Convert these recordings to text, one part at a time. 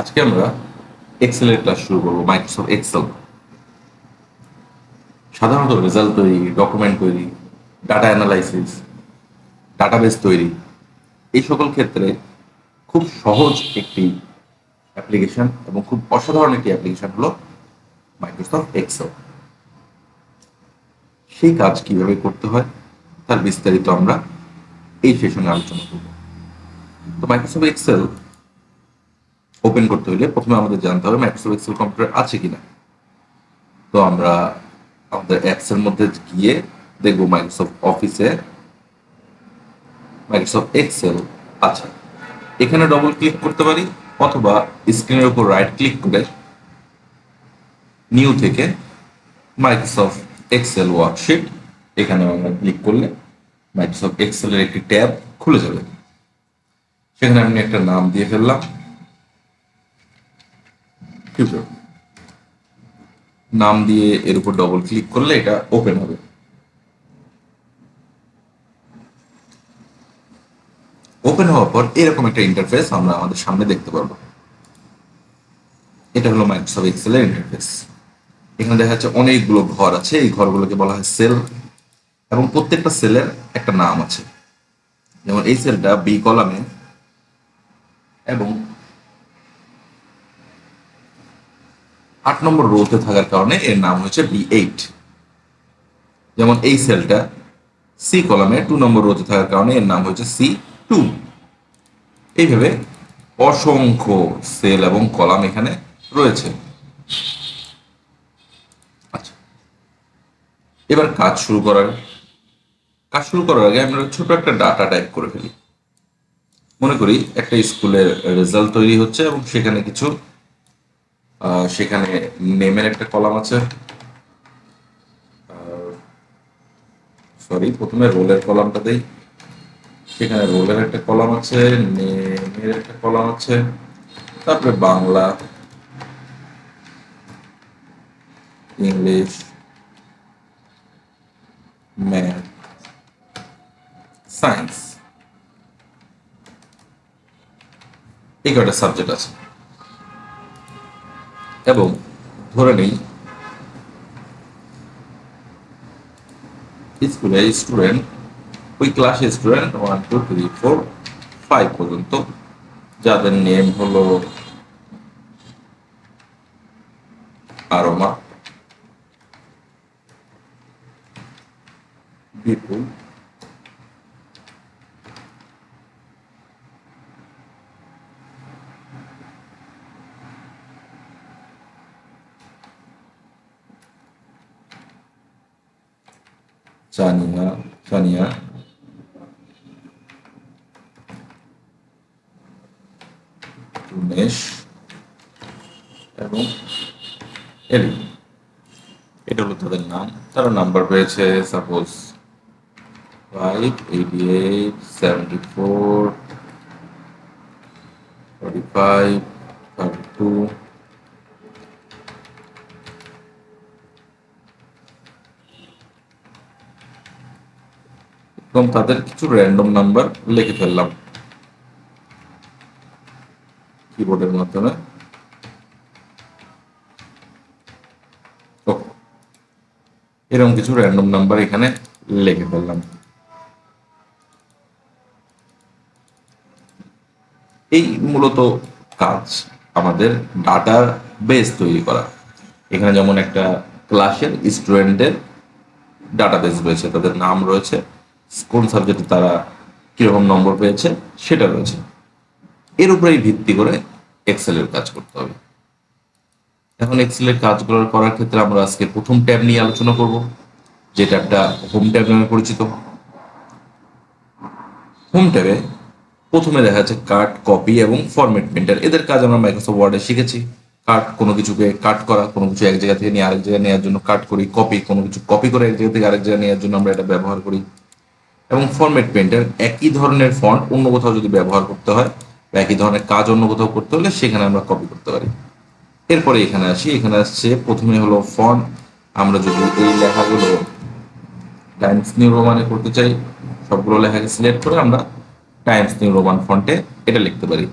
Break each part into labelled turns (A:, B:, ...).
A: আজকে আমরা সাধারণত রেজাল্ট তৈরি ডকুমেন্ট তৈরি ডাটা অ্যানালাইসিস ডাটাবেস তৈরি, এই সকল ক্ষেত্রে খুব সহজ একটি অ্যাপ্লিকেশন এবং খুব অসাধারণ একটি অ্যাপ্লিকেশন হলো মাইক্রোসফট এক্সেল সেই কাজ কীভাবে করতে হয়, তার বিস্তারিত আমরা এই সেশনে আলোচনা করব। তো মাইক্রোসফট এক্সেল ওপেন করতে হলে প্রথমে আমাদের জানতে হবে মাইক্রোসফট এক্সেল কম্পিউটার আছে কিনা। তো আমরা আমাদের অ্যাপস এর মধ্যে গিয়ে দেখব মাইক্রোসফট অফিসে মাইক্রোসফট এক্সেল আছে। এখানে ডবল ক্লিক করতে পারি অথবা স্ক্রিনের উপর রাইট ক্লিক করে নিউ থেকে মাইক্রোসফট এক্সেল ওয়ার্কশিট এখানে আমরা ক্লিক করলে মাইক্রোসফট এক্সেলের একটি ট্যাব খুলে যাবে। সেখানে আমি একটা নাম দিয়ে ফেললাম। নাম দিয়ে এর উপর ডবল ক্লিক করলে এটা ওপেন হবে। ওপেন হওয়ার পর এরকম একটা ইন্টারফেস আমরা আমাদের সামনে দেখতে পারব। এটা হলো মাইক্রোসফট এক্সেলের ইন্টারফেস এখানে দেখা যাচ্ছে অনেকগুলো ঘর আছে। এই ঘরগুলোকে বলা হয় সেল এবং প্রত্যেকটা সেলের একটা নাম আছে। যেমন এই সেলটা বি কলামে এবং আট নম্বর রোতে থাকার কারণে এর নাম হচ্ছে বি এইট যেমন এই সেলটা সি কলামে টু নম্বর রোতে থাকার কারণে এর নাম হচ্ছে সি টু এইভাবে অসংখ্য সেল এবং কলাম এখানে রয়েছে। আচ্ছা। এবার কাজ শুরু করার কাজ শুরু করার আগে আমরা ছোট একটা ডাটা টাইপ করে ফেলি। মনে করি একটা স্কুলের রেজাল্ট তৈরি হচ্ছে এবং সেখানে কিছু সেখানে নেমের একটা কলাম আছে। সরি, প্রথমে রোলের কলামটা দেই। সেখানে রোলের একটা কলাম আছে, নেমের একটা কলাম আছে, তারপরে বাংলা, ইংলিশ, ম্যাথ সায়েন্স এই কয়টা সাবজেক্ট আছে? এবং ধরে নেই স্কুলে স্টুডেন্ট ওই ক্লাসে student one two three four five পর্যন্ত। যাদের নেম হলো আরমা বিপুল সানিয়া সানিয়া উমেশ এবং এলি এটা হলো তাদের নাম। তারা নাম্বার পেয়েছে suppose five eighty eight seventy four forty five thirty two এবং তাদের কিছু র্যান্ডম নাম্বার লিখে ফেললাম। কিবোর্ডের মাধ্যমে। এরকম কিছু র্যান্ডম নাম্বার এখানে লিখে ফেললাম। এই মূলত কাজ আমাদের ডাটা বেস তৈরি করা। এখানে যেমন একটা ক্লাসের স্টুডেন্টদের ডাটাবেস রয়েছে, তাদের নাম রয়েছে। কোন সাবজেক্টে তারা কীরকম নম্বর পেয়েছে, সেটা রয়েছে। এর উপরেই ভিত্তি করে এক্সেলের কাজ করতে হবে। এখন এক্সেলের কাজগুলো করার ক্ষেত্রে আমরা আজকে প্রথম ট্যাব নিয়ে আলোচনা করব, যে ট্যাবটা হোম ট্যাব নামে পরিচিত। হোম ট্যাবে প্রথমে দেখা যাচ্ছে কাট কপি এবং ফরম্যাট প্রিন্টার এদের কাজ আমরা মাইক্রোসফট ওয়ার্ডে শিখেছি। কাট কোনো কিছুকে কাট করা, কোনো কিছু এক জায়গা থেকে নিয়ে আরেক জায়গায় নেওয়ার জন্য কাট করি। কপি কোনো কিছু কপি করে এক জায়গা থেকে আরেক জায়গায় নেওয়ার জন্য আমরা এটা ব্যবহার করি। এবং ফরম্যাট প্রিন্টার একই ধরনের ফন্ট অন্য কোথাও যদি ব্যবহার করতে হয় বা একই ধরনের কাজ অন্য কোথাও করতে হলে সেখানে আমরা কপি করতে পারি। এরপরে এখানে আসি, এখানে আসছে, প্রথমে হলো ফন্ট আমরা যদি এই লেখাগুলো টাইমস নিউ রোমানে করতে চাই, সবগুলো লেখাকে সিলেক্ট করে আমরা টাইমস নিউ রোমান ফন্টে এটা লিখতে পারি।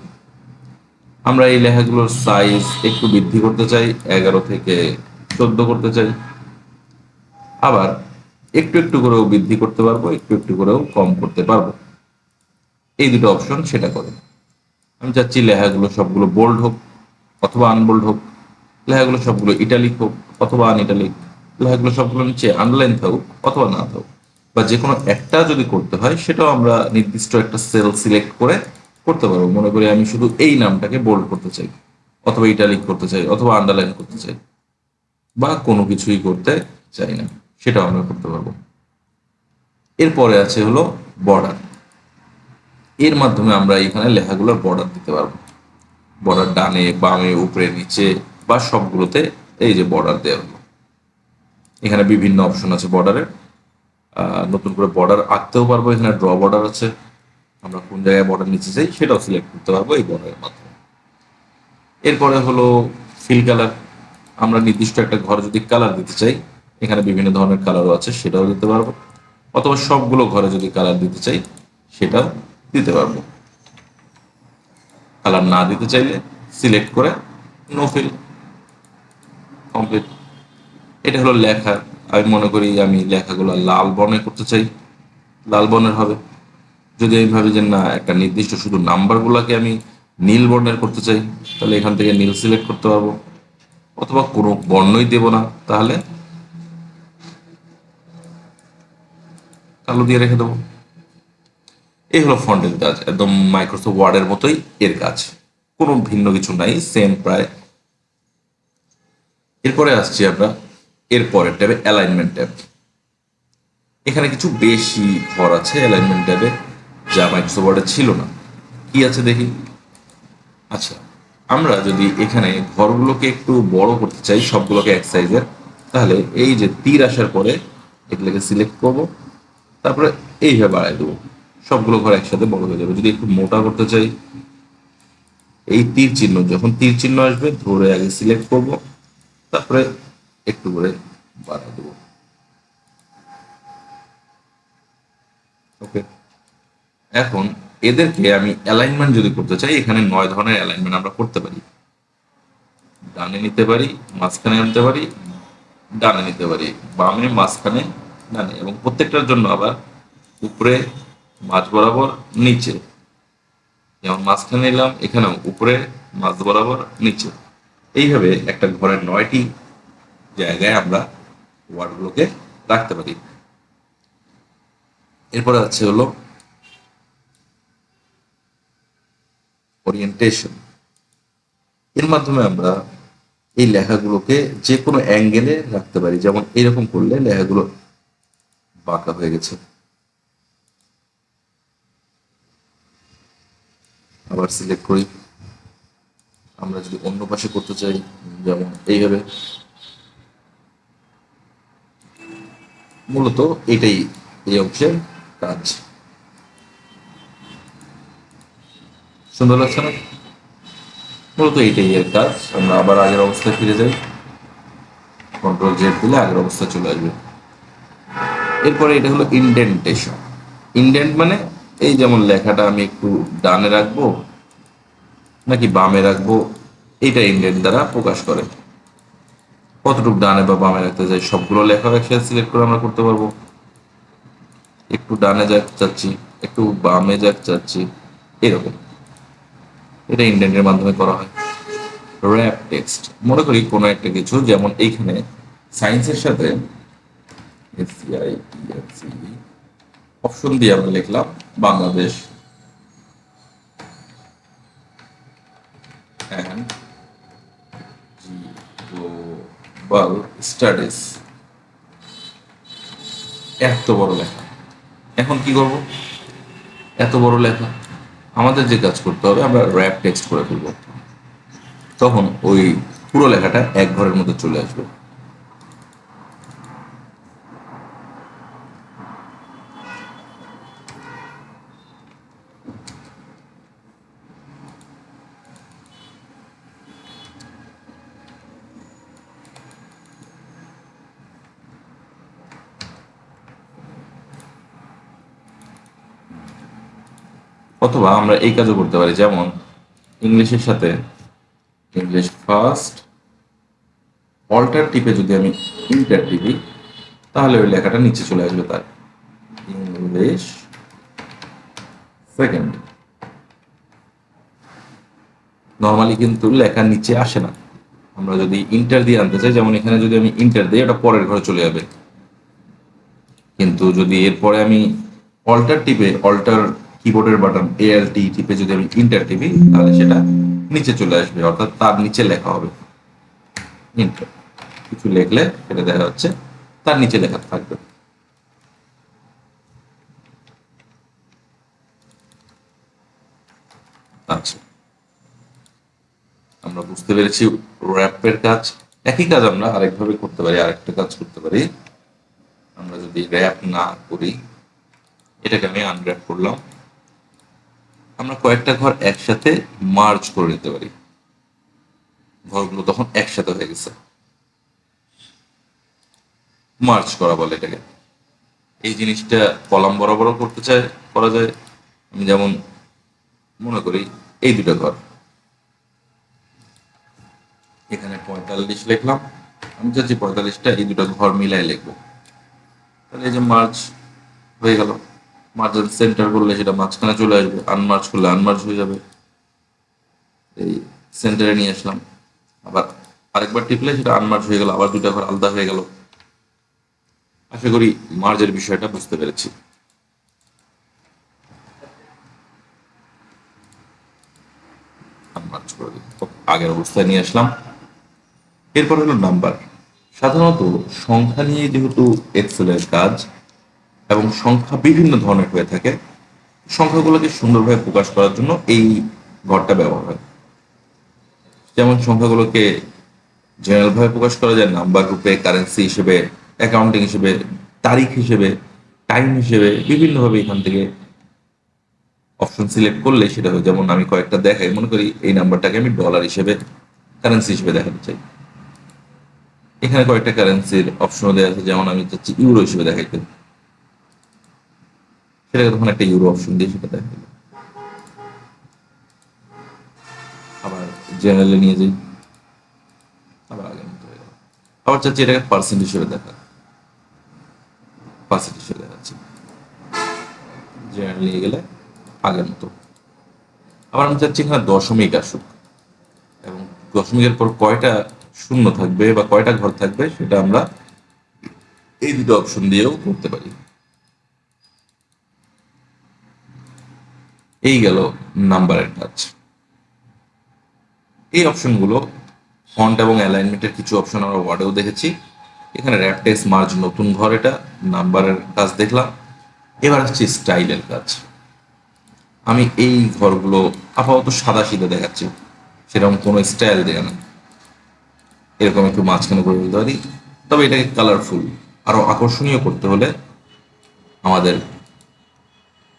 A: আমরা এই লেখাগুলোর সাইজ একটু বৃদ্ধি করতে চাই, এগারো থেকে চোদ্দ করতে চাই। আবার একটু একটু করেও বৃদ্ধি করতে পারব, একটু একটু করেও কম করতে পারব। এই দুটো অপশন সেটা করে। আমি চাচ্ছি লেখাগুলো সবগুলো বোল্ড হোক অথবা আনবোল্ড হোক, লেখাগুলো সবগুলো ইটালিক হোক অথবা আন ইটালিক লেখাগুলো সবগুলো নিচে আনলাইন থাকুক অথবা না থাকুক বা যে কোনো একটা যদি করতে হয়, সেটাও আমরা নির্দিষ্ট একটা সেল সিলেক্ট করে করতে পারব। মনে করি আমি শুধু এই নামটাকে বোল্ড করতে চাই, অথবা ইটালিক করতে চাই, অথবা আন্ডারলাইন করতে চাই, বা কোনো কিছুই করতে চাই না। সেটাও আমরা করতে পারব। এরপরে আছে হলো বর্ডার এর মাধ্যমে আমরা এখানে লেখাগুলোর বর্ডার দিতে পারব। বর্ডার ডানে, বামে, উপরে, নিচে বা সবগুলোতে এই যে বর্ডার দেওয়া হলো। এখানে বিভিন্ন অপশন আছে বর্ডারের নতুন করে বর্ডার আঁকতেও পারব, এখানে ড্র বর্ডার আছে। আমরা কোন জায়গায় বর্ডার নিচে চাই সেটাও সিলেক্ট করতে পারব এই বর্ডারের মাধ্যমে। এরপরে হলো ফিল কালার আমরা নির্দিষ্ট একটা ঘর যদি কালার দিতে চাই এখানে বিভিন্ন ধরনের কালারও আছে, সেটাও দিতে পারব। অথবা সবগুলো ঘরে যদি কালার দিতে চাই, সেটাও দিতে পারব। কালার না দিতে চাইলে সিলেক্ট করে নো ফিল কমপ্লিট এটা হলো লেখা। আমি মনে করি আমি লেখাগুলো লাল বর্ণে করতে চাই। লাল বর্ণের হবে। যদি আমি ভাবি যে না, একটা নির্দিষ্ট শুধু নাম্বারগুলোকে আমি নীল বর্ণের করতে চাই, তাহলে এখান থেকে নীল সিলেক্ট করতে পারব। অথবা কোনো বর্ণই দেব না, তাহলে কালো দিয়ে রেখে দেবো। এই হলো ফন্টের কাজ, একদম মাইক্রোসফট ওয়ার্ডের মতোই এর কাজ। কোনো ভিন্ন কিছু নাই সেম প্রায়। এরপরে আসছি আমরা এর পরের ট্যাবে অ্যালাইনমেন্ট ট্যাব। এখানে কিছু বেশি ঘর আছে অ্যালাইনমেন্ট ট্যাবে, যা মাইক্রোসফট ওয়ার্ডে ছিল না। কি আছে দেখি? আচ্ছা আমরা যদি এখানে ঘরগুলোকে একটু বড় করতে চাই, সবগুলোকে এক সাইজের তাহলে এই যে তীর আসার পরে এগুলোকে সিলেক্ট করব। তারপরে এইভাবে বাড়াই দেবো। সবগুলো ঘর একসাথে বড় হয়ে যাবে। যদি একটু মোটা করতে চাই, এই তীর চিহ্ন, যখন তীর চিহ্ন আসবে, ধরে আগে সিলেক্ট করব, তারপরে একটু করে বাড়াই দেবো। ওকে এখন এদেরকে আমি অ্যালাইনমেন্ট যদি করতে চাই, এখানে নয় ধরনের অ্যালাইনমেন্ট আমরা করতে পারি। ডানে নিতে পারি, মাঝখানে আনতে পারি, ডানে নিতে পারি। বামে মাঝখানে ডানে এবং প্রত্যেকটার জন্য আবার উপরে মাঝ বরাবর নিচে। যেমন মাঝখানে নিলাম, এখানেও উপরে মাঝ বরাবর নিচে। এইভাবে একটা ঘরের নয়টি জায়গায় আমরা ওয়ার্ডগুলোকে রাখতে পারি। এরপরে আছে হলো ওরিয়েন্টেশন এর মাধ্যমে আমরা এই লেখাগুলোকে যে কোনো অ্যাঙ্গেলে রাখতে পারি। যেমন এরকম করলে লেখাগুলো বাঁকা হয়ে গেছে। আবার সিলেক্ট করি। আমরা যদি অন্য পাশে করতে চাই, যেমন এইভাবে। মূলত এটাই এই অংশের কাজ। সুন্দর লাগছে না? মূলত এইটাই এর কাজ। আমরা আবার আগের অবস্থায় ফিরে যাই। কন্ট্রোল জেড দিলে আগের অবস্থায় চলে আসবে। এরপরে এটা হলো ইন্ডেন্টেশন ইন্ডেন্ট মানে এই যেমন লেখাটা আমি একটু ডানে রাখব, নাকি বামে রাখব, এটা ইন্ডেন্ট দ্বারা প্রকাশ করে। কতটুকু ডানে বা বামে রাখতে চাই সবগুলো লেখা একসাথে সিলেক্ট করে আমরা করতে পারব। একটু ডানে যাক চাচ্ছি, একটু বামে যাক চাচ্ছি, এরকম। এটা ইন্ডেন্টের মাধ্যমে করা হয়। র্যাপ টেক্সট মনে করি কোনো একটা কিছু যেমন এইখানে সায়েন্সের সাথে অপশন দিয়ে আমরা লিখলাম বাংলাদেশ স্টাডিজ এত বড় লেখা। এখন কি করব? এত বড় লেখা। আমাদের যে কাজ করতে হবে, আমরা র্যাপ টেক্সট করে ফেলব। তখন ওই পুরো লেখাটা এক ঘরের মধ্যে চলে আসবে। অথবা আমরা এই কাজও করতে পারি, যেমন ইংলিশের সাথে ইংলিশ ফার্স্ট অল্টার টিপে যদি আমি ইন্টার টিপি তাহলে ওই লেখাটা নিচে চলে আসবে তার। ইংলিশ সেকেন্ড নর্মালি কিন্তু লেখা নিচে আসে না। আমরা যদি ইন্টার দিয়ে আনতে চাই, যেমন এখানে যদি আমি ইন্টার দিই এটা পরের ঘরে চলে যাবে। কিন্তু যদি এরপরে আমি অল্টার টিপে অল্টার কিবোর্ডের বাটন এ এল টি টিপে যদি আমি ইন্টার টিপি, তাহলে সেটা নিচে চলে আসবে, অর্থাৎ তার নিচে লেখা হবে। ইন্টার কিছু লিখলে সেটা দেখা যাচ্ছে তার নিচে লেখা থাকবে। আচ্ছা। আমরা বুঝতে পেরেছি র্যাপের কাজ। একই কাজ আমরা আরেকভাবে করতে পারি, আরেকটা কাজ করতে পারি। আমরা যদি র্যাপ না করি, এটাকে আমি আনর্যাপ করলাম। আমরা কয়েকটা ঘর একসাথে মার্জ করে নিতে পারি। ঘরগুলো তখন একসাথে হয়ে গেছে। মার্চ করা বলে এটাকে। এই জিনিসটা কলাম বরাবর করতে চাই করা যায়। আমি যেমন মনে করি, এই দুটো ঘর। এখানে পঁয়তাল্লিশ লিখলাম। আমি চাচ্ছি পঁয়তাল্লিশটা এই দুটো ঘর মিলাই লিখব। তাহলে এই যে মার্চ হয়ে গেল। মার্জেন সেন্টার করলে সেটা মাঝখানে চলে আসবে আনমার্চ করলে আনমার্চ হয়ে যাবে। এই সেন্টারে নিয়ে আসলাম। আবার আরেকবার টিপলে সেটা আনমার্চ হয়ে গেল, আবার দুটা ঘর আলাদা হয়ে গেল। আশা করি মার্জের বিষয়টা বুঝতে পেরেছি। আগের অবস্থায় নিয়ে আসলাম। এরপর হলো নাম্বার সাধারণত সংখ্যা নিয়ে যেহেতু এক্সেলের কাজ এবং সংখ্যা বিভিন্ন ধরনের হয়ে থাকে। সংখ্যাগুলোকে সুন্দরভাবে প্রকাশ করার জন্য এই ঘরটা ব্যবহার হয়। যেমন সংখ্যাগুলোকে জেনারেলভাবে প্রকাশ করা যায় নাম্বার রূপে কারেন্সি হিসেবে অ্যাকাউন্টিং হিসেবে, তারিখ হিসেবে টাইম হিসেবে, বিভিন্নভাবে এখান থেকে অপশন সিলেক্ট করলে সেটা হয়। যেমন আমি কয়েকটা দেখাই, মনে করি এই নাম্বারটাকে আমি ডলার হিসেবে কারেন্সি হিসেবে দেখাতে চাই। এখানে কয়েকটা কারেন্সির অপশনও দেওয়া আছে, যেমন আমি চাচ্ছি ইউরো হিসেবে দেখাইতে। সেটাকে তখন একটা ইউরো অপশন দিয়ে সেটা দেখা দিল। আবার জেনারেলে নিয়ে যাই। আবার আগের মতো হয়ে গেল। আবার চাচ্ছি এটাকে পার্সেন্ট হিসেবে দেখা। পার্সেন্ট হিসেবে দেখাচ্ছি। জেনারেল নিয়ে গেলে আগের মতো। আবার আমি চাচ্ছি এখানে দশমিক আসুক। এবং দশমিকের পর কয়টা শূন্য থাকবে বা কয়টা ঘর থাকবে সেটা আমরা এই দুটো অপশন দিয়েও করতে পারি। এই গেল নাম্বারের কাজ। এই অপশনগুলো ফন্ট এবং অ্যালাইনমেন্টের কিছু অপশন আমরা ওয়ার্ডেও দেখেছি। এখানে র্যাপ টেক্সট মার্জ নতুন ঘর এটা, নাম্বারের কাজ দেখলাম। এবার আসছে স্টাইলের কাজ। আমি এই ঘরগুলো আপাতত সাদা সিধে দেখাচ্ছি। সেরকম কোনো স্টাইল দেয়া না এরকম একটু মাঝখানে করে ফেলতে পারি তবে এটাকে কালারফুল আরও আকর্ষণীয় করতে হলে আমাদের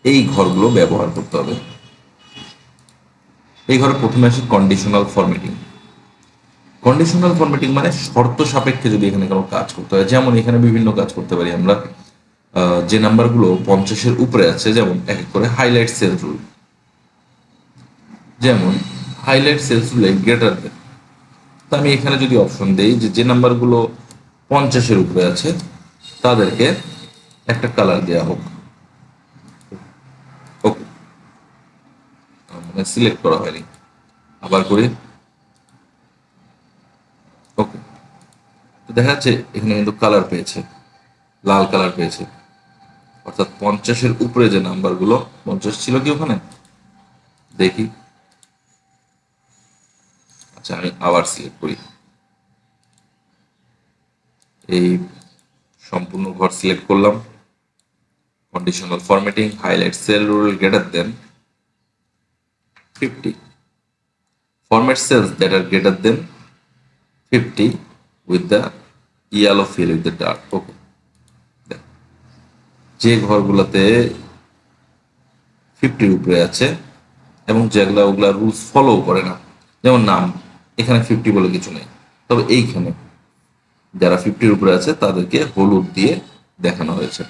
A: এই ঘরগুলো ব্যবহার করতে হবে। এই ঘরে প্রথমে আসে কন্ডিশনাল ফরম্যাটিং কন্ডিশনাল ফরম্যাটিং মানে শর্ত সাপেক্ষে যদি এখানে কোনো কাজ করতে হয়, যেমন এখানে বিভিন্ন কাজ করতে পারি আমরা যে নাম্বারগুলো পঞ্চাশের উপরে আছে, যেমন এক এক করে হাইলাইট সেলস রুল যেমন হাইলাইট সেলস রুলে গ্রেটার দেন তো আমি এখানে যদি অপশন দেই যে যে নাম্বারগুলো পঞ্চাশের উপরে আছে, তাদেরকে একটা কালার দেওয়া হোক ওকে মানে সিলেক্ট করা হয়নি। আবার করি। ওকে তো দেখা যাচ্ছে এখানে কিন্তু কালার পেয়েছে। লাল কালার পেয়েছে। অর্থাৎ পঞ্চাশের উপরে যে নাম্বারগুলো পঞ্চাশ ছিল কি ওখানে? দেখি। আচ্ছা আমি আবার সিলেক্ট করি। এই সম্পূর্ণ ঘর সিলেক্ট করলাম। Conditional formatting, highlight cell rule greater than 50 format cells that are greater than 50 with the yellow fill with the dark okay যে ঘরগুলোতে ফিফটির উপরে আছে এবং যেগুলা ওগুলা রুলস ফলো করে না, যেমন নাম, এখানে ফিফটি বলে কিছু নেই। তবে এইখানে যারা ফিফটির উপরে আছে, তাদেরকে হলুদ দিয়ে দেখানো হয়েছে।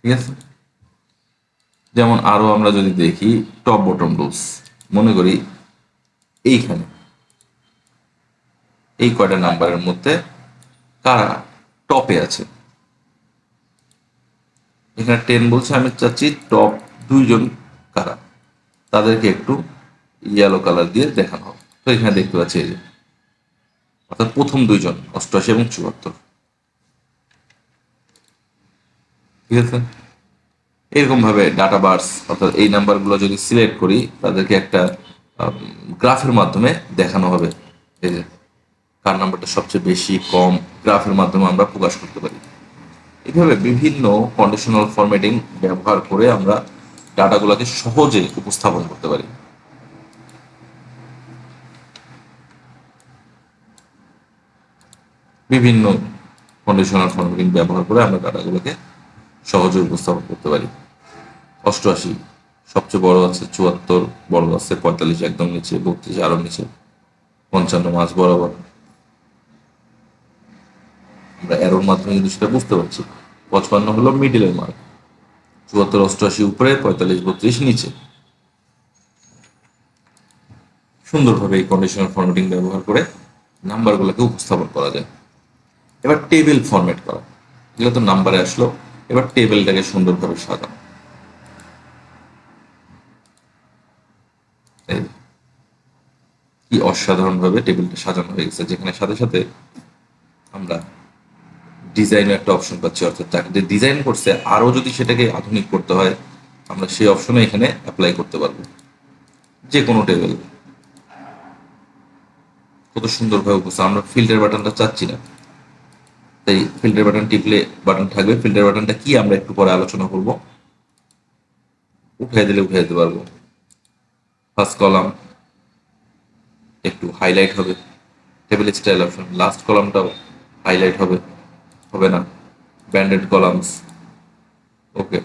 A: ঠিক আছে? যেমন আরও আমরা যদি দেখি টপ বটম রুলস মনে করি এইখানে। এই কয়টা নাম্বারের মধ্যে কারা টপে আছে? এখানে টেন বলছে, আমি চাচ্ছি টপ দুইজন কারা? তাদেরকে একটু ইয়েলো কালার দিয়ে দেখানো হবে। তো এখানে দেখতে পাচ্ছি এই যে, অর্থাৎ প্রথম দুইজন, অষ্টআশি এবং চুয়াত্তর। ঠিক আছে? এরকম ভাবে ডাটা বার্স অর্থাৎ এই নাম্বারগুলো যদি সিলেক্ট করি, তাদেরকে একটা গ্রাফের মাধ্যমে দেখানো হবে। এই যে, কার নাম্বারটা সবচেয়ে বেশি কম, গ্রাফের মাধ্যমে আমরা প্রকাশ করতে পারি। এইভাবে বিভিন্ন কন্ডিশনাল ফরম্যাটিং ব্যবহার করে আমরা ডাটাগুলোকে সহজে উপস্থাপন করতে পারি। বিভিন্ন কন্ডিশনাল ফরম্যাটিং ব্যবহার করে আমরা ডাটাগুলোকে সহজে উপস্থাপন করতে পারি। অষ্টআশি, সবচেয়ে বড় আছে চুয়াত্তর, বড় আছে পঁয়তাল্লিশ, একদম নিচে, বত্রিশ, আরও নিচে, পঞ্চান্ন মাস বরাবর। আমরা এরোর মাধ্যমে কিন্তু সেটা বুঝতে পারছি। পঁচপান্ন হলো মিডিলের মার্ক চুয়াত্তর, অষ্টআশি, উপরে, পঁয়তাল্লিশ, বত্রিশ, নিচে। সুন্দরভাবে এই কন্ডিশনাল ফরম্যাটিং ব্যবহার করে নাম্বারগুলোকে উপস্থাপন করা যায়। এবার টেবিল ফরম্যাট করা। এগুলো তো নাম্বারে আসলো, এবার টেবিলটাকে সুন্দরভাবে সাজানো। এই কি অসাধারণ ভাবে টেবিলটা সাজানো হয়ে গেছে, যেখানে সাথে সাথে আমরা ডিজাইনের একটা অপশন পাচ্ছি, অর্থাৎ যাকে যে ডিজাইন করছে আরও যদি সেটাকে আধুনিক করতে হয়, আমরা সেই অপশনে এখানে অ্যাপ্লাই করতে পারব। যে কোনো টেবিল কত সুন্দরভাবে উপস্থিত, আমরা ফিল্টার বাটনটা চাচ্ছি না। তাই ফিল্টার বাটন টিপলে বাটন থাকবে। ফিল্টার বাটনটা কি আমরা একটু পরে আলোচনা করব। উঠাই দিলে উঠাই দিতে পারব। ফার্স্ট কলাম, একটু হাইলাইট হবে। টেবিল স্টাইল অপশন লাস্ট কলামটাও হাইলাইট হবে। হবে না? ব্যান্ডেড কলামস ওকে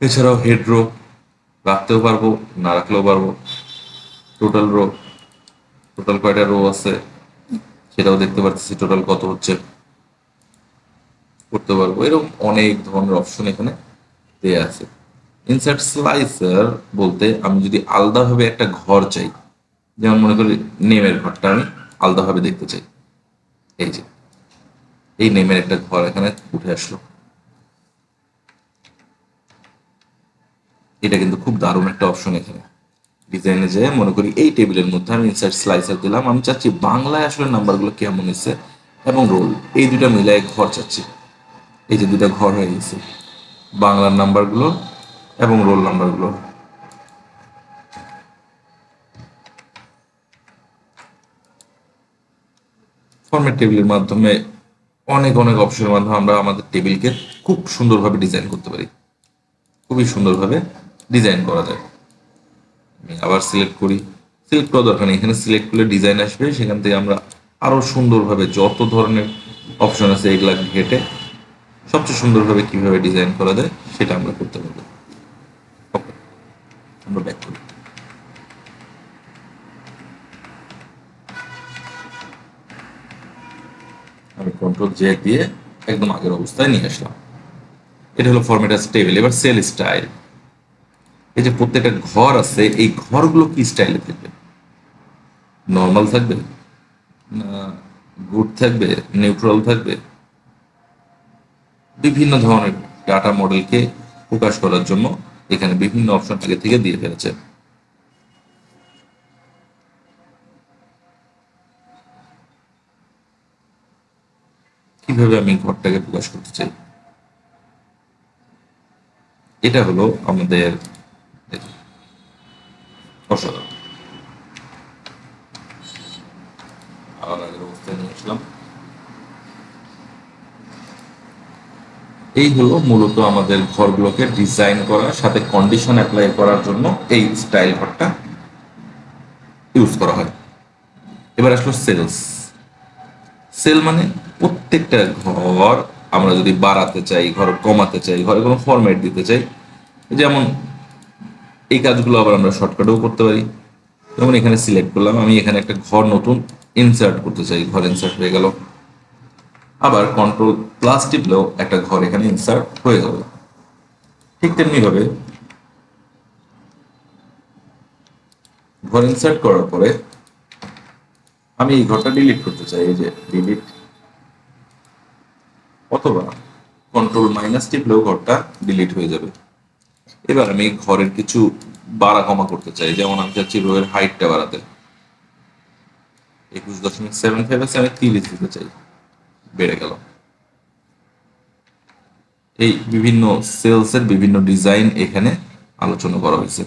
A: এছাড়াও হেড রো রাখতেও পারব, না রাখলেও পারব। টোটাল রো টোটাল কয়টা রো আছে? সেটাও দেখতে পাচ্ছি টোটাল কত হচ্ছে? করতে পারব। এরকম অনেক ধরনের অপশন এখানে দেয়া আছে। ইনসার্ট স্লাইসার বলতে আমি যদি আলাদাভাবে একটা ঘর চাই, যেমন মনে করি নেমের ঘরটা আমি আলাদাভাবে দেখতে চাই। এই যে, এই নেমের একটা ঘর এখানে উঠে আসলো। এটা কিন্তু খুব দারুণ একটা অপশন এখানে। ডিজাইনে যে মনে করি এই টেবিলের মধ্যে আমি ইনসার্ট স্লাইসার দিলাম। আমি চাচ্ছি বাংলায় আসলে নাম্বারগুলো কেমন হয়েছে এবং রোল এই দুটা মিলাই ঘর চাচ্ছি। এই যে দুটা ঘর হয়ে গেছে। বাংলার নাম্বারগুলো এবং রোল নাম্বারগুলো ফরম্যাট টেবিলের মাধ্যমে অনেক অনেক অপশনের মাধ্যমে আমরা আমাদের টেবিলকে খুব সুন্দরভাবে ডিজাইন করতে পারি। খুবই সুন্দরভাবে ডিজাইন করা যায়। আমি আবার সিলেক্ট করি। সিলেক্ট করা দরকার নেই। এখানে সিলেক্ট করলে ডিজাইন আসবে। সেখান থেকে আমরা আরও সুন্দরভাবে যত ধরনের অপশন আছে এগুলা ঘেটে সবচেয়ে সুন্দরভাবে কীভাবে ডিজাইন করা যায়, সেটা আমরা করতে পারব। আমরা ব্যাক করি। আমি কন্ট্রোল জে দিয়ে একদম আগের অবস্থায় নিয়ে আসলাম। এটা হলো ফরম্যাট টেবিল এবার সেল স্টাইল এই যে প্রত্যেকটা ঘর আছে, এই ঘরগুলো কি স্টাইলে থাকবে? নর্মাল থাকবে? না গুড থাকবে? নিউট্রাল থাকবে? বিভিন্ন ধরনের ডাটা মডেলকে প্রকাশ করার জন্য এখানে বিভিন্ন অপশন আগে থেকে দিয়ে ফেলেছে। কীভাবে আমি ঘরটাকে প্রকাশ করতে চাই? এটা হলো আমাদের অসাধারণ। আবার আগের অবস্থায় নিয়ে আসলাম। এই হলো মূলত আমাদের ঘরগুলোকে ডিজাইন করা, সাথে কন্ডিশন অ্যাপ্লাই করার জন্য এই স্টাইল ঘরটা ইউজ করা হয়। এবার আসলো সেলস সেল মানে প্রত্যেকটা ঘর আমরা যদি বাড়াতে চাই, ঘর কমাতে চাই, ঘরে কোনো ফরম্যাট দিতে চাই, যেমন এই কাজগুলো আবার আমরা শর্টকাটেও করতে পারি। যেমন এখানে সিলেক্ট করলাম, আমি এখানে একটা ঘর নতুন ইনসার্ট করতে চাই, ঘর ইনসার্ট হয়ে গেল। আবার কন্ট্রোল প্লাস টিপলেও একটা ঘর এখানে ইনসার্ট হয়ে যাবে। ঠিক তেমনি ভাবে ঘর ইনসার্ট করার পরে আমি এই ঘরটা ডিলিট করতে চাই, এই যে ডিলিট অথবা কন্ট্রোল মাইনাস টিপলেও ঘরটা ডিলিট হয়ে যাবে। এবার আমি ঘরের কিছু বাড়া কমা করতে চাই, যেমন আমি চাচ্ছি রোয়ের হাইটটা বাড়াতে। একুশ দশমিক সেভেন ফাইভ আছে আমি তিরিশ দিতে চাই। বেড়ে গেল। এই বিভিন্ন সেলসের বিভিন্ন ডিজাইন এখানে আলোচনা করা হয়েছে।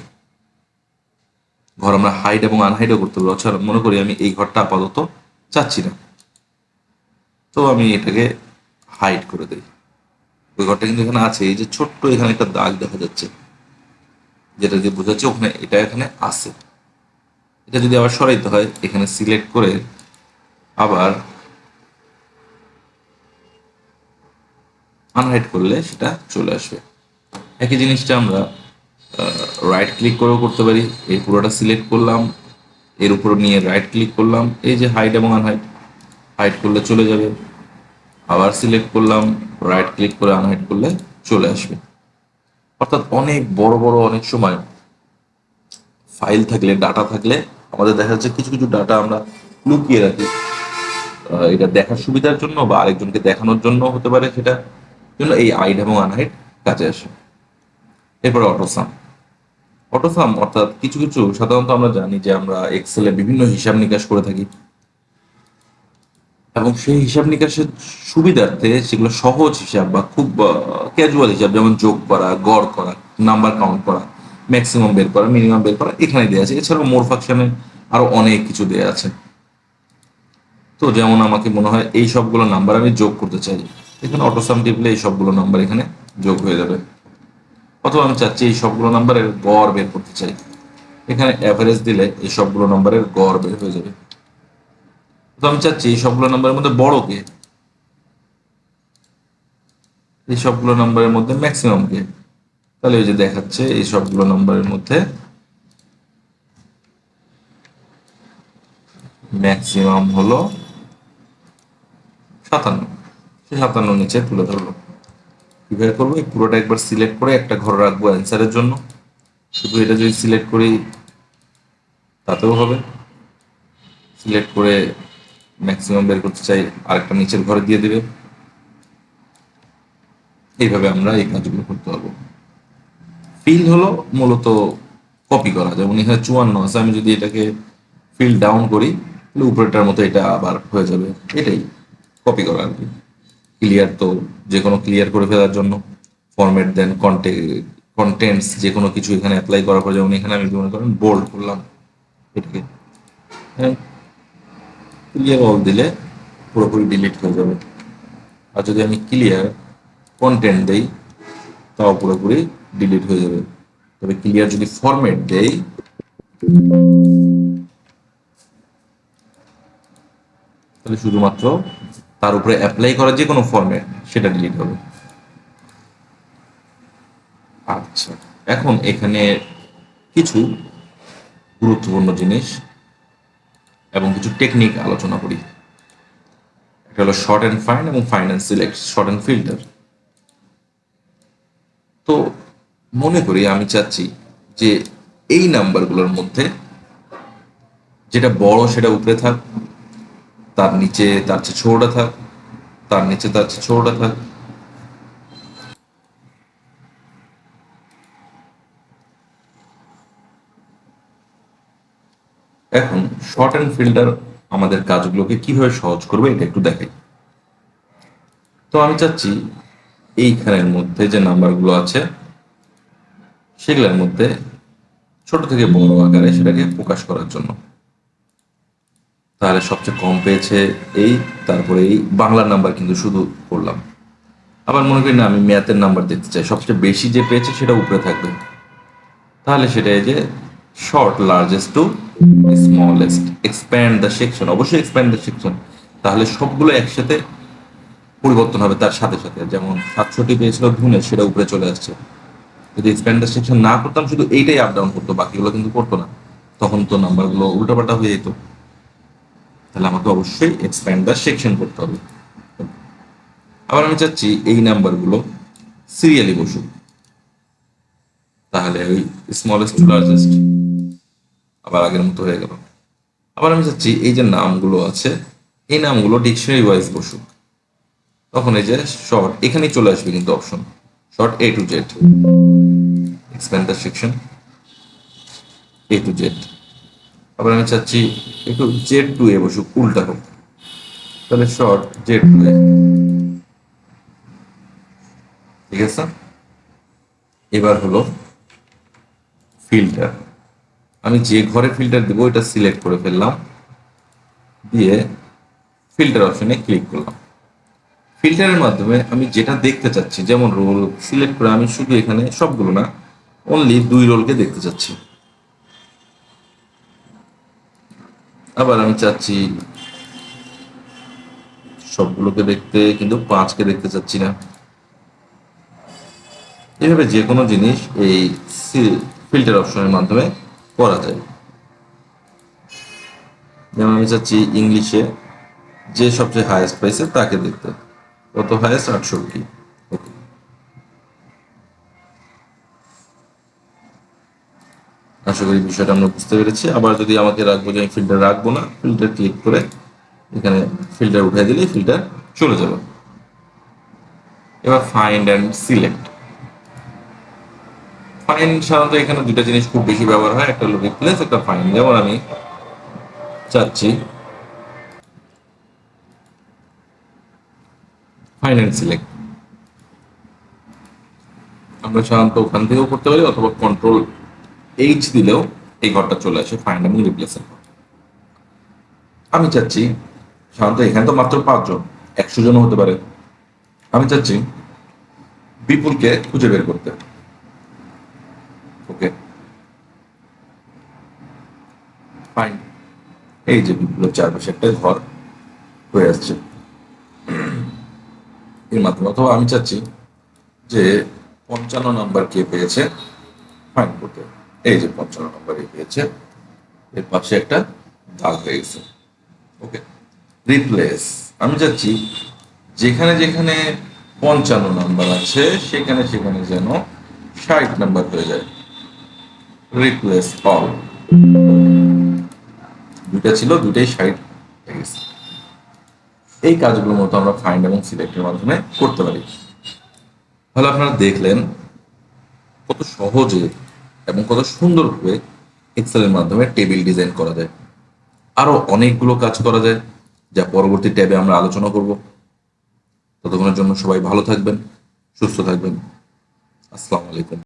A: ঘর আমরা হাইট এবং আনহাইটও করতে পারব আচ্ছা মনে করি আমি এই ঘরটা আপাতত চাচ্ছি না। তো আমি এটাকে হাইট করে দিই। ওই ঘরটা কিন্তু এখানে আছে। এই যে ছোট্ট এখানে একটা দাগ দেখা যাচ্ছে। যেটা দিয়ে বোঝাচ্ছে ওখানে, এটা এখানে আছে। এটা যদি আবার সরাইতে হয়, এখানে সিলেক্ট করে আবার আনহাইড করলে সেটা চলে আসবে। একই জিনিসটা আমরা রাইট ক্লিক করেও করতে পারি। এই পুরোটা সিলেক্ট করলাম, এর উপর নিয়ে রাইট ক্লিক করলাম। এই যে হাইট এবং আনহাইট হাইট করলে চলে যাবে। আবার সিলেক্ট করলাম রাইট ক্লিক করে আনহাইড করলে চলে আসবে। অর্থাৎ অনেক বড় বড় অনেক সময় ফাইল থাকলে ডাটা থাকলে আমাদের দেখা যাচ্ছে কিছু কিছু ডাটা আমরা লুকিয়ে রাখি। এটা দেখার সুবিধার জন্য বা আরেকজনকে দেখানোর জন্য হতে পারে সেটা। জন্য এই আইড এবং আনহাইড কাজে আসে। এরপর অটোসাম। অটোসাম অর্থাৎ কিছু কিছু সাধারণত আমরা জানি যে আমরা এক্সেলে বিভিন্ন হিসাব নিকাশ করে থাকি। এবং সেই হিসাব নিকাশের সুবিধার্থে সেগুলো সহজ হিসাব বা খুব ক্যাজুয়াল হিসাব, যেমন যোগ করা, গড় করা নাম্বার কাউন্ট করা ম্যাক্সিমাম বের করা মিনিমাম বের করা, এখানে দেওয়া আছে। এছাড়াও মোর ফাংশনে আরও অনেক কিছু দেওয়া আছে। তো যেমন আমাকে মনে হয় এই সবগুলো নাম্বার আমি যোগ করতে চাই। এখানে অটোসাম টিপলে এই সবগুলো নাম্বার এখানে যোগ হয়ে যাবে। অথবা আমি চাচ্ছি এই সবগুলো নাম্বারের গড় বের করতে চাই। এখানে অ্যাভারেজ দিলে এই সবগুলো নাম্বারের গড় বের হয়ে যাবে। তো আমি চাচ্ছি এই সবগুলো নাম্বারের মধ্যে বড় কে? এই সবগুলো নাম্বারের মধ্যে ম্যাক্সিমাম কে? তাহলে ওই যে দেখাচ্ছে এই সবগুলো নাম্বারের মধ্যে ম্যাক্সিমাম হলো সাতান্ন। সে সাতান্ন নিচে তুলে ধরলো। কীভাবে করব এই পুরোটা একবার সিলেক্ট করে একটা ঘর রাখব অ্যান্সারের জন্য। শুধু এটা যদি সিলেক্ট করি, তাতেও হবে। সিলেক্ট করে ম্যাক্সিমাম বের করতে চাই, আরেকটা নিচের ঘরে দিয়ে দেবে। এইভাবে আমরা এই কাজগুলো করতে পারব। ফিল হলো মূলত কপি করা। যেমন এখানে চুয়ান্ন আছে, আমি যদি এটাকে ফিল ডাউন করি, তাহলে উপরেটার মতো এটা আবার হয়ে যাবে। এটাই। কপি করা আর কি। ক্লিয়ার তো যে কোনো ক্লিয়ার করে ফেলার জন্য। ফরম্যাট দেন কন্টে কন্টেন্টস যে কোনো কিছু এখানে অ্যাপ্লাই করার পর যেমন এখানে আমি মনে করেন বোল্ড করলাম। এটাকে। হ্যাঁ। ক্লিয়ার অল দিলে পুরোপুরি ডিলিট হয়ে যাবে। আর যদি আমি ক্লিয়ার কন্টেন্ট দেই, তাও পুরোপুরি ডিলিট হয়ে যাবে। তবে ক্লিয়ার যদি ফরম্যাট দেই, তাহলে শুধুমাত্র তার উপরে অ্যাপ্লাই করা যে কোনো ফর্মে সেটা ডিলিট হবে। আচ্ছা এখন এখানে কিছু গুরুত্বপূর্ণ জিনিস এবং কিছু টেকনিক আলোচনা করি। এটা হলো শর্ট অ্যান্ড ফাইন এবং find and select sort and filter তো মনে করি আমি চাচ্ছি যে এই নাম্বারগুলোর মধ্যে যেটা বড় সেটা উপরে থাক তার নিচে তার চেয়ে ছোটটা থাক, তার নিচে তার চেয়ে ছোটটা থাক। এখন শর্ট অ্যান্ড ফিল্টার আমাদের কাজগুলোকে কীভাবে সহজ করবে এটা একটু দেখাই তো আমি চাচ্ছি এইখানের মধ্যে যে নাম্বারগুলো আছে, সেগুলোর মধ্যে ছোট থেকে বড় আকারে সেটাকে প্রকাশ করার জন্য। তাহলে সবচেয়ে কম পেয়েছে এই, তারপরে এই বাংলার নাম্বার কিন্তু শুধু করলাম। আবার মনে করি না, আমি ম্যাথের নাম্বার দেখতে চাই। সবচেয়ে বেশি যে পেয়েছে সেটা উপরে থাকবে। তাহলে সেটা এই যে sort largest to smallest expand the section অবশ্যই এক্সপ্যান্ড দ্য সেকশন তাহলে সবগুলো একসাথে পরিবর্তন হবে তার সাথে সাথে। যেমন সাতশোটি পেয়েছিল ধুনে সেটা উপরে চলে আসছে। যদি এক্সপ্যান্ড দ্য সেকশন না করতাম, শুধু এইটাই আপ ডাউন করতো, বাকিগুলো কিন্তু করতো না। তখন তো নাম্বারগুলো উল্টাপাল্টা হয়ে যেত। তাহলে আমাকে অবশ্যই এক্সপ্যান্ড দ্য সেকশন করতে হবে। আবার আমি চাচ্ছি এই নাম্বারগুলো সিরিয়ালি বসুক। তাহলে ওই স্মলেস্ট টু লার্জেস্ট আবার আগের মতো হয়ে গেল। আবার আমি চাচ্ছি এই যে নামগুলো আছে, এই নামগুলো ডিকশনারি ওয়াইজ বসুক। তখন এই যে শর্ট এখানেই চলে আসবে কিন্তু option sort A to Z expand the section A to Z আবার আমি চাচ্ছি একটু জেড টু এ বসুক, উল্টা হোক। তাহলে শর্ট জেড টু এ। ঠিক আছে? এবার হলো ফিল্টার আমি যে ঘরে ফিল্টার দেবো এটা সিলেক্ট করে ফেললাম। দিয়ে ফিল্টার অপশনে ক্লিক করলাম। ফিল্টারের মাধ্যমে আমি যেটা দেখতে চাচ্ছি, যেমন রোল সিলেক্ট করে আমি শুধু এখানে সবগুলো না অনলি দুই রোলকে দেখতে চাচ্ছি। আবার আমি চাচ্ছি সবগুলোকে দেখতে, কিন্তু পাঁচকে দেখতে চাচ্ছি না। এভাবে যে কোনো জিনিস এই ফিল্টার অপশনের মাধ্যমে করা যায়। যেমন আমি চাচ্ছি ইংলিশে যে সবচেয়ে হায়েস্ট পাইছে তাকে দেখতে। কত হায়েস্ট আটষট্টি ওকে আশা করি বিষয়টা আমরা বুঝতে পেরেছি। আবার যদি আমাকে রাখব যে আমি ফিল্টার রাখব না ফিল্টার ক্লিক করে এখানে ফিল্টার উঠে দিলেই ফিল্টার চলে যাবে। এবার ফাইন্ড অ্যান্ড সিলেক্ট ফাইন সাধারণত এখানে দুটা জিনিস খুব বেশি ব্যবহার হয়, একটা হলো রিপ্লেস একটা ফাইন যেমন আমি চাচ্ছি ফাইন অ্যান্ড সিলেক্ট আমরা সাধারণত ওখান থেকেও করতে পারি অথবা কন্ট্রোল এইচ দিলেও এই ঘরটা চলে আসে ফাইন্ড এবং রিপ্লেসের ঘর। আমি চাচ্ছি, সাধারণত এখানে তো মাত্র পাঁচজন, একশো জন হতে পারে। আমি চাচ্ছি বিপুলকে খুঁজে বের করতে। ওকে ফাইন এই যে বিপুলের চারপাশে একটা ঘর হয়ে আসছে। এর মাধ্যমে অথবা আমি চাচ্ছি যে পঞ্চান্ন নাম্বার কে পেয়েছে ফাইন করতে। এই যে পঞ্চান্ন নাম্বার পেয়েছে এর পাশে একটা দাগ হয়ে গেছে। ওকে রিপ্লেস আমি চাচ্ছি যেখানে যেখানে পঞ্চান্ন নাম্বার আছে, সেখানে সেখানে যেন ষাট নাম্বার হয়ে যায়। রিপ্লেস অল দুইটা ছিল, দুইটাই ষাট হয়ে গেছে। এই কাজগুলোর মতো আমরা ফাইন্ড এবং সিলেক্টের মাধ্যমে করতে পারি। তাহলে আপনারা দেখলেন, কত সহজে এবং কত সুন্দরভাবে এক্সেলের মাধ্যমে টেবিল ডিজাইন করা যায়। আরও অনেকগুলো কাজ করা যায়, যা পরবর্তী ট্যাবে আমরা আলোচনা করব। ততক্ষণের জন্য সবাই ভালো থাকবেন, সুস্থ থাকবেন। আসসালামু আলাইকুম।